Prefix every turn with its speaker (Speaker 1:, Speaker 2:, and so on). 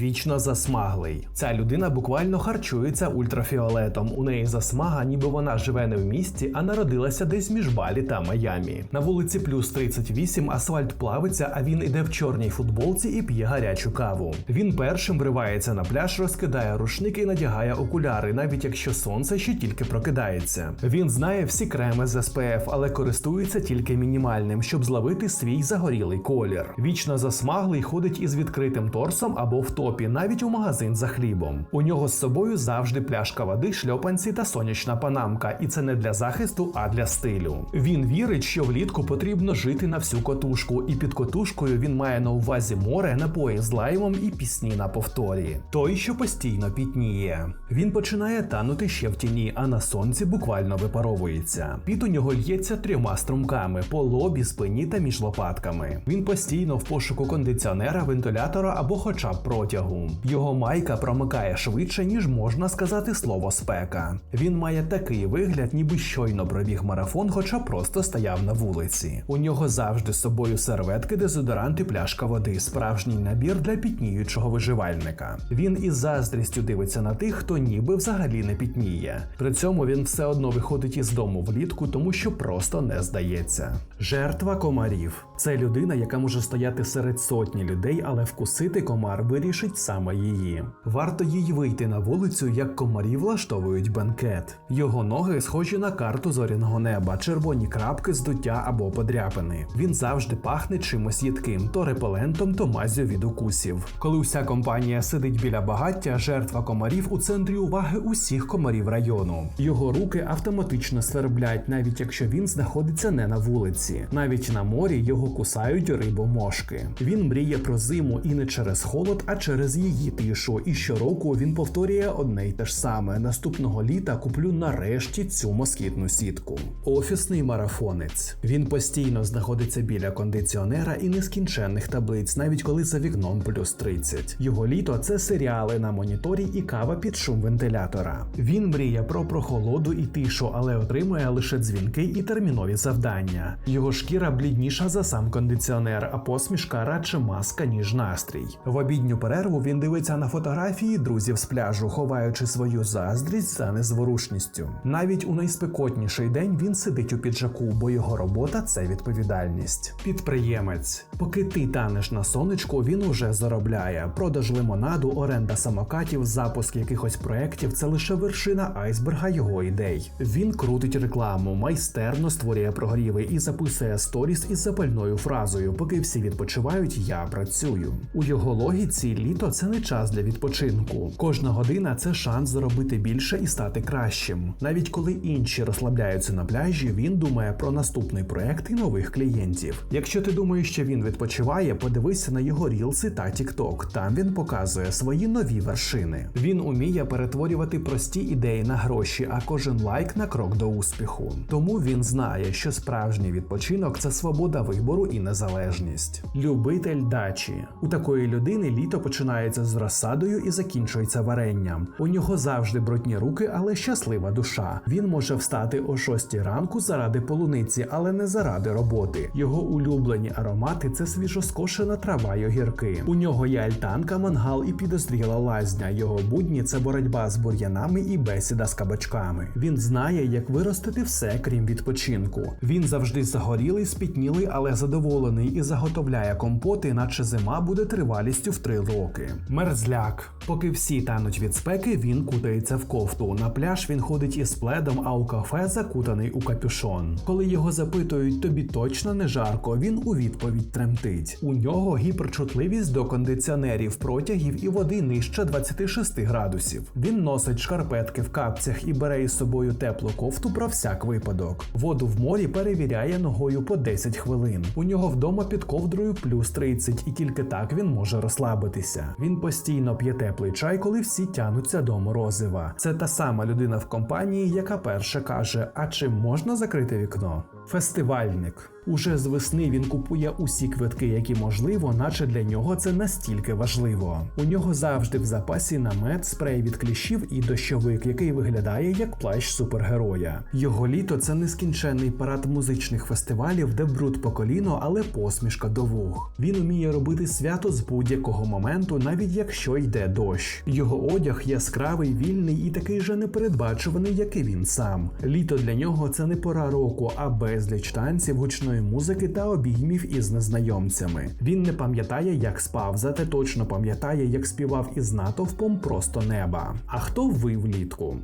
Speaker 1: Вічно засмаглий. Ця людина буквально харчується ультрафіолетом. У неї засмага, ніби вона живе не в місті, а народилася десь між Балі та Майамі. На вулиці плюс 38 асфальт плавиться, а він іде в чорній футболці і п'є гарячу каву. Він першим вривається на пляж, розкидає рушники і надягає окуляри, навіть якщо сонце ще тільки прокидається. Він знає всі креми з SPF, але користується тільки мінімальним, щоб зловити свій загорілий колір. Вічно засмаглий ходить із відкритим торсом або в топі, навіть у магазин за хлібом. У нього з собою завжди пляшка води, шльопанці та сонячна панамка, і це не для захисту, а для стилю. Він вірить, що влітку потрібно жити на всю котушку, і під котушкою він має на увазі море, напої з лаймом і пісні на повторі. Той, що постійно пітніє. Він починає танути ще в тіні, а на сонці буквально випаровується. Піт у нього л'ється трьома струмками по лобі, спині та між лопатками. Він постійно в пошуку кондиціонера, вентилятора або хоча б протягу. Його майка промикає швидше, ніж можна сказати слово спека. Він має такий вигляд, ніби щойно пробіг марафон, хоча просто стояв на вулиці. У нього завжди з собою серветки, дезодоранти, пляшка води, справжній набір для пітніючого виживальника. Він із заздрістю дивиться на тих, хто ніби взагалі не пітніє. При цьому він все одно виходить із дому влітку, тому що просто не здається. Жертва комарів це людина, яка може стояти серед сотні людей, але вкусити комар вирішить саме її. Варто їй вийти на вулицю, як комарі влаштовують бенкет. Його ноги схожі на карту зоряного неба, червоні крапки, здуття або подряпини. Він завжди пахне чимось їдким, то репелентом, то мазю від укусів. Коли уся компанія сидить біля багаття, жертва комарів у центрі уваги усіх комарів району. Його руки автоматично сверблять, навіть якщо він знаходиться не на вулиці. Навіть на морі його кусають рибомошки. Він мріє про зиму і не через холод, а через її тишу. І щороку він повторює одне й те ж саме: наступного літа куплю нарешті цю москітну сітку. Офісний марафонець. Він постійно знаходиться біля кондиціонера і нескінченних таблиць, навіть коли за вікном плюс 30. Його літо це серіали на моніторі і кава під шум вентилятора. Він мріє про прохолоду і тишу, але отримує лише дзвінки і термінові завдання. Його шкіра блідніша за сам кондиціонер, а посмішка радше маска, ніж настрій. В обідню перерву він дивиться на фотографії друзів з пляжу, ховаючи свою заздрість за незворушністю. Навіть у найспекотніший день він сидить у піджаку, бо його робота це відповідальність. Підприємець. Поки ти танеш на сонечку, він уже заробляє. Продаж лимонаду, оренда самокатів, запуск якихось проєктів це лише вершина айсберга його ідей. Він крутить рекламу, майстерно створює прогріви і записує сторіс із запальною фразою. Поки всі відпочивають, я працюю. У його логіці літо це не час для відпочинку. Кожна година це шанс заробити більше і стати кращим. Навіть коли інші розслабляються на пляжі, він думає про наступний проект і нових клієнтів. Якщо ти думаєш, що він відпочиває, подивися на його рілси та TikTok. Там він показує свої нові вершини. Він уміє перетворювати прості ідеї на гроші, а кожен лайк на крок до успіху. Тому він знає, що справжній відпочинок це свобода вибору і незалежність. Любитель дачі у такої людини літо починається з розсадою і закінчується варенням. У нього завжди брудні руки, але щаслива душа. Він може встати о 6 ранку заради полуниці, але не заради роботи. Його улюблені аромати це свіжоскошена трава й огірки. У нього є альтанка, мангал і підозріла лазня. Його будні це боротьба з бур'янами і бесіда з кабачками. Він знає, як виростити все, крім відпочинку. Він завжди загорілий, спітнілий, але задоволений і заготовляє компоти, наче зима буде тривалістю в три роки. Мерзляк. Поки всі тануть від спеки, він кутається в кофту. На пляж він ходить із пледом, а у кафе закутаний у капюшон. Коли його запитують, тобі точно не жарко, він у відповідь тремтить. У нього гіперчутливість до кондиціонерів, протягів і води нижче 26 градусів. Він носить шкарпетки в капцях і бере із собою теплу кофту про всяк випадок. Воду в морі перевіряє ногою по 10 хвилин. У нього вдома під ковдрою плюс 30, і тільки так він може розслабитися. Він постійно п'є теплий чай, коли всі тянуться до морозива. Це та сама людина в компанії, яка перша каже: А чи можна закрити вікно? Фестивальник. Уже з весни він купує усі квитки, які можливо, наче для нього це настільки важливо. У нього завжди в запасі намет, спрей від кліщів і дощовик, який виглядає як плащ супергероя. Його літо це нескінченний парад музичних фестивалів, де бруд по коліно, але посмішка до вух. Він уміє робити свято з будь-якого моменту, навіть якщо йде дощ. Його одяг яскравий, вільний і такий же непередбачуваний, як і він сам. Літо для нього це не пора року, а безліч танців, гучної музики та обіймів із незнайомцями. Він не пам'ятає, як спав, зате точно пам'ятає, як співав із натовпом просто неба. А хто ви влітку?